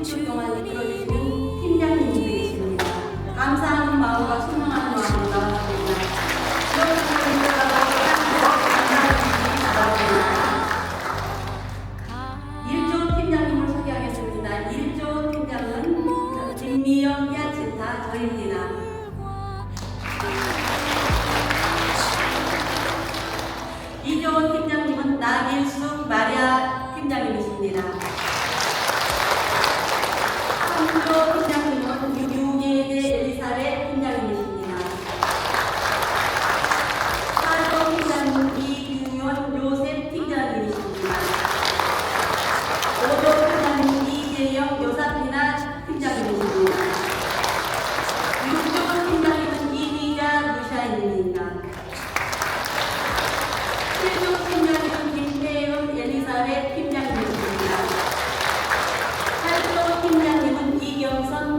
10주 동안 이끌어주시는 팀장님들이십니다. 감사하는 마음과 순응하는 마음으로 나아갑니다. 여러분을 인정하고 감사해주시기 바랍니다. 1조 팀장님을 소개하겠습니다. 1조 팀장은 김미영 야치타 저입니다. 2조 팀장님은 나길숙 마리아 팀장님이십니다. 3조